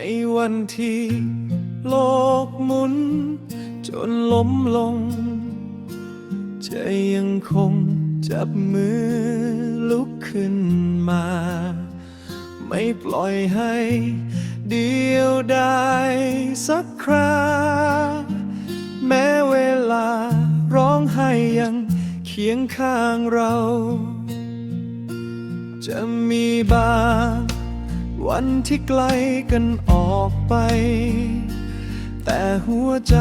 ในวันที่โลกหมุน จนล้มลง ใจยังคงจับมือลุกขึ้นมา ไม่ปล่อยให้เดียวดายสักคราแม้เวลาร้องไห้ยังเคียงข้างเรา จะมีบาง วันที่ไกลกันออกไป แต่หัวใจ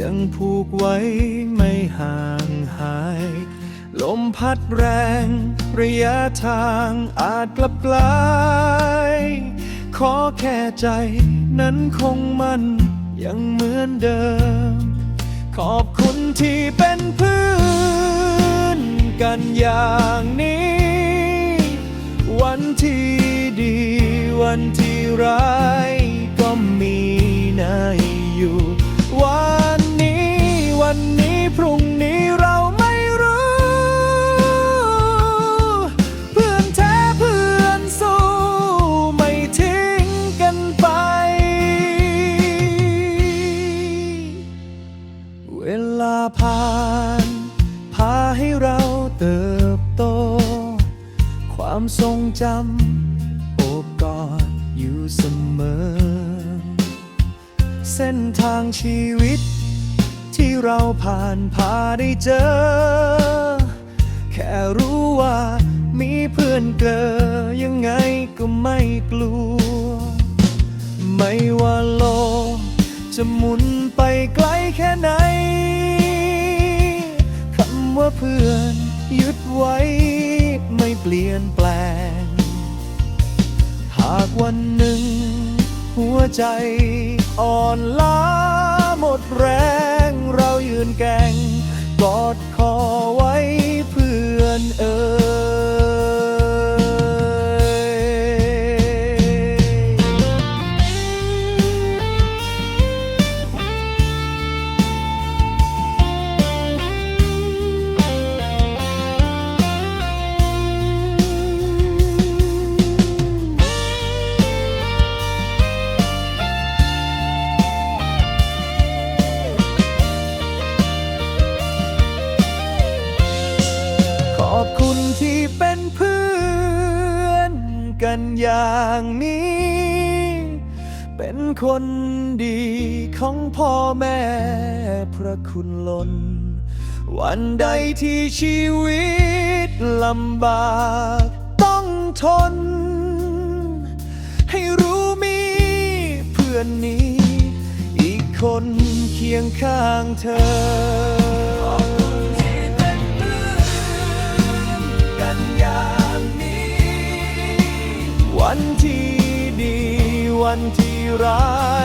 ยังผูกไว้ไม่ห่างหาย ลมพัดแรง ระยะทางอาจกลับไกลขอแค่ใจนั้นคงมันยังเหมือนเดิม ขอบคุณที่เป็นเพื่อนกันอย่างนี้ วันที่ดี วันที่ร้ายก็มีนายอยู่ วันนี้วันนี้พรุ่งนี้เราไม่รู้ เพื่อนแท้เพื่อนสู้ไม่ทิ้งกันไป เวลาผ่าน พาให้เราเติบ ความทรงจำโอบกอดอยู่เสมอ เส้นทางชีวิต ที่เราผ่านพาได้เจอ แค่รู้ว่ามีเพื่อนเกอยังไงก็ไม่กลัว ไม่ว่าโลกจะหมุนไปไกลแค่ไหน คำว่าเพื่อนยึดไว้ ลี่ยนแปลง หากวันหนึ่ง หัวใจอ่อนล้าหมดแรง เรายืนแก่งกอด คุณที่เป็นเพื่อนกันอย่างนี้ เป็นคนดีของพ่อแม่พระคุณล้น วันใดที่ชีวิตลำบากต้องทน ให้รู้มีเพื่อนนี้ อีกคนเคียงข้างเธอ วันที่รัก